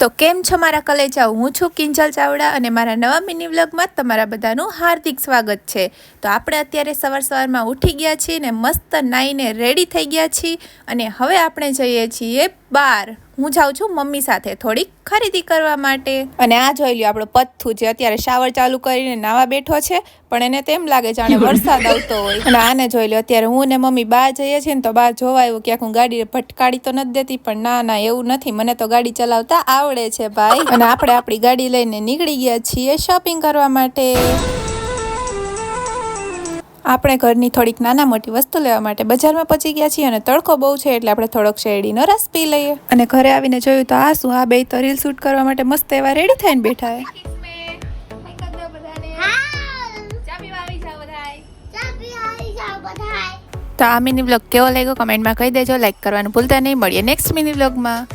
તો કેમ છો મારા કલેજા હું છું કિંજલ ચાવડા અને મારા નવા મિની વ્લોગમાં તમારા બધાનું હાર્દિક સ્વાગત છે. તો આપણે અત્યારે સવાર સવારમાં ઉઠી ગયા છીએ ને મસ્ત નાઈને રેડી થઈ ગયા છીએ અને હવે આપણે જઈએ છીએ બાર. હું જાઉં છું મમ્મી સાથે થોડીક ખરીદી કરવા માટે. અને આ જોઈ લ્યો, આપણો પથ્થું જે અત્યારે શાવર ચાલુ કરીને નાવા બેઠો છે, પણ એને તેમ લાગે જાણે વરસાદ આવતો હોય. અને આને જોઈ લ્યો, અત્યારે હું ને મમ્મી બહાર જઈએ છીએ ને તો બહાર જોવા આવ્યું, ક્યાંક હું ગાડી ભટકાડી તો નથી દેતી, પણ ના ના, એવું નથી. મને તો ગાડી ચલાવતા આવડે છે ભાઈ. અને આપણે આપણી ગાડી લઈને નીકળી ગયા છીએ શોપિંગ કરવા માટે. આપણે ઘરની થોડીક નાના મોટી વસ્તુ લેવા માટે બજારમાં પહોંચી ગયા છીએ અને તડકો બહુ છે એટલે આપણે થોડોક શેરડીનો રસ પી લઈએ. અને ઘરે આવીને જોયું તો આ શું? આ બે તો રીલ શૂટ કરવા માટે મસ્ત એવા રેડી થઈને બેઠા હે. તો આ મિની બ્લોગ કેવો લાગ્યો? કમેન્ટમાં કહી દેજો. લાઈક કરવાનું ભૂલતા નહીં. મળીએ નેક્સ્ટ મિની બ્લોગમાં